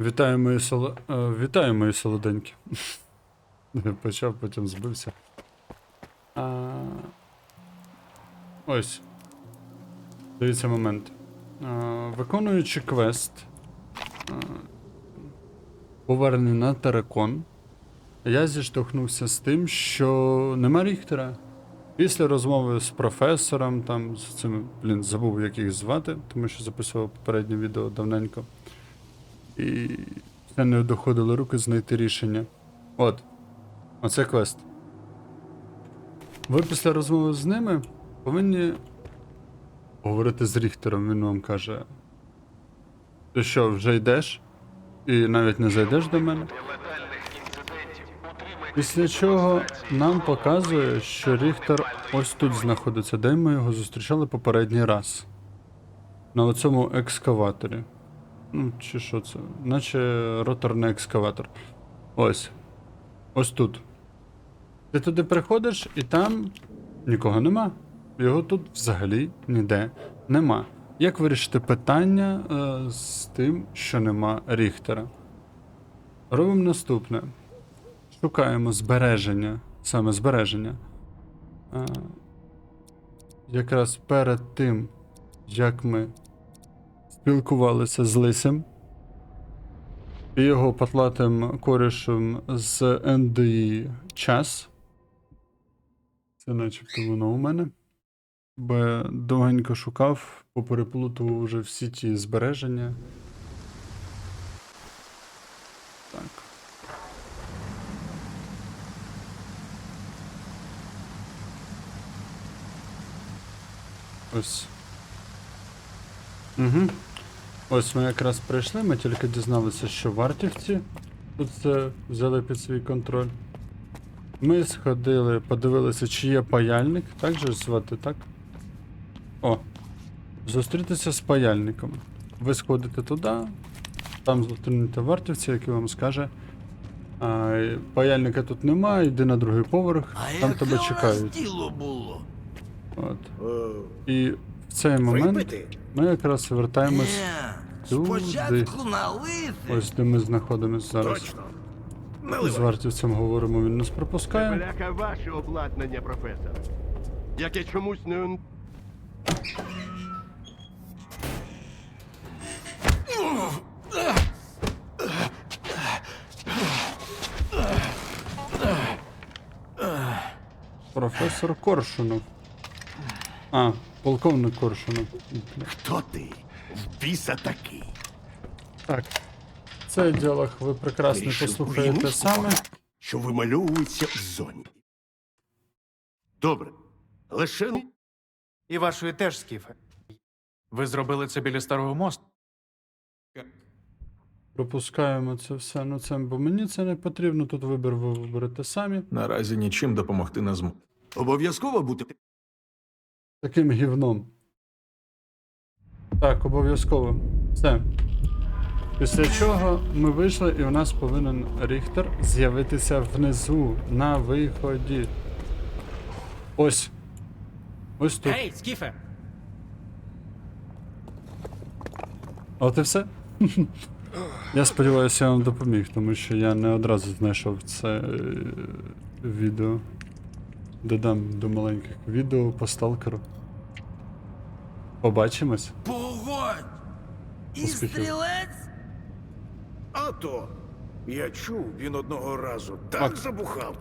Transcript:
Вітаю мої соло... е, Вітаю мої солоденькі. Почав, потім збився. А... Ось. Дивіться момент. А, виконуючи квест. А... Повернення на Терекон. Я зіштовхнувся з тим, що нема Ріхтера. Після розмови з професором, там, з цими, блін, забув, як їх звати, тому що записував попереднє відео давненько. І все не доходили руки знайти рішення. От. Оце квест. Ви після розмови з ними повинні говорити з Ріхтером, він вам каже. Ти що, вже йдеш? І навіть не зайдеш до мене? Після чого нам показує, що Ріхтер ось тут знаходиться, де ми його зустрічали попередній раз. На оцьому екскаваторі. Ну, чи що це? Наче роторний екскаватор. Ось. Ось тут. Ти туди приходиш, і там нікого нема. Його тут взагалі ніде нема. Як вирішити питання е, з тим, що нема Ріхтера? Робимо наступне. Шукаємо збереження. Саме збереження. Е, якраз перед тим, як ми спілкувалися з Лисем і його потлатим корішем з НДІ час. Це начебто воно у мене. Бо довгенько шукав, попереплутував вже всі ті збереження. Так. Ось. Угу. Ось ми якраз прийшли, ми тільки дізналися, що вартівці тут це взяли під свій контроль. Ми сходили, подивилися, чи є паяльник, так же звати, так? О. Зустрітися з паяльником. Ви сходите туди, там зустрінете вартівця, який вам скаже. А, паяльника тут немає, йди на другий поверх, А там тебе чекають. діло було? От. Е, І в цей момент ми якраз вертаємось Е, туди. ось де ми знаходимось зараз. Точно. З вартівцем говоримо, він нас пропускає. Бляха ваше обладнання, професор. Яке чомусь не. Професор Коршунов. А, полковник Коршунов. Хто ти? В біса такий. Так. Цей діалог ви прекрасно Вирішив послухаєте саме. Що вимальовується в зоні. Добре. Лише ну, І вашої теж, Скіфе. Ви зробили це біля старого мосту? Пропускаємо це все. Ну це, бо мені це не потрібно. Тут вибір ви виберете самі. Наразі нічим допомогти не зможу. обов'язково бути. Таким гівном. Так, обов'язково. Все. Після чого ми вийшли, і у нас повинен Ріхтер з'явитися внизу на виході. Ось. Ось тут. Ей, Скіфе! От і все. Я сподіваюся, я вам допоміг, тому що я не одразу знайшов це е, відео. Додам до маленьких відео по сталкеру. Побачимось. Погодь! І стрілець? А то. Я чув, він одного разу так забухав.